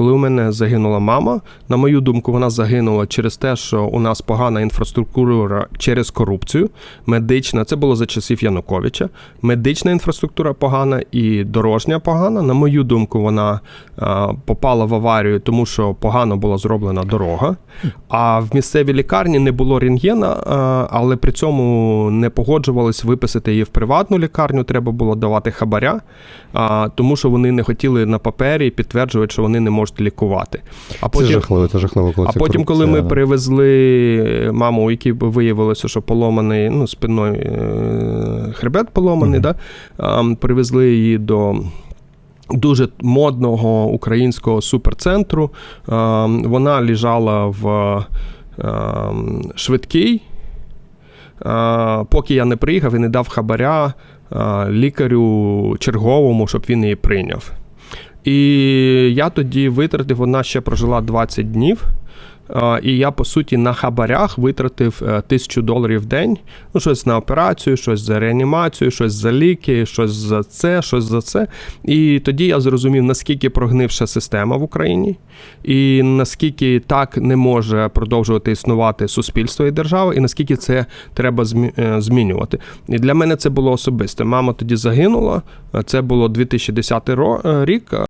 коли у мене загинула мама, на мою думку, вона загинула через те, що у нас погана інфраструктура через корупцію. Медична, це було за часів Януковича. Медична інфраструктура погана і дорожня погана. На мою думку, вона а, попала в аварію, тому що погано була зроблена дорога. А в місцевій лікарні не було рентгена, а, але при цьому не погоджувались виписати її в приватну лікарню. Треба було давати хабаря, тому що вони не хотіли на папері підтверджувати, що вони не можуть лікувати. А Це потім, жахливо, це жахливо, коли а це потім, коли ми да. привезли маму, у якій виявилося, що поломаний ну, спиною е, хребет поломаний, Мгм. да, привезли її до. Дуже модного українського суперцентру. Вона лежала в швидкій. Поки я не приїхав і не дав хабаря лікарю черговому, щоб він її прийняв. І я тоді витратив, вона ще прожила 20 днів. І я, по суті, на хабарях витратив е, тисячу доларів в день. Ну, щось на операцію, щось за реанімацію, щось за ліки, щось за це, щось за це. І тоді я зрозумів, наскільки прогнивша система в Україні, і наскільки так не може продовжувати існувати суспільство і держава, і наскільки це треба е, змінювати. І для мене це було особисте. Мама тоді загинула. Це було 2010 ро- е, рік.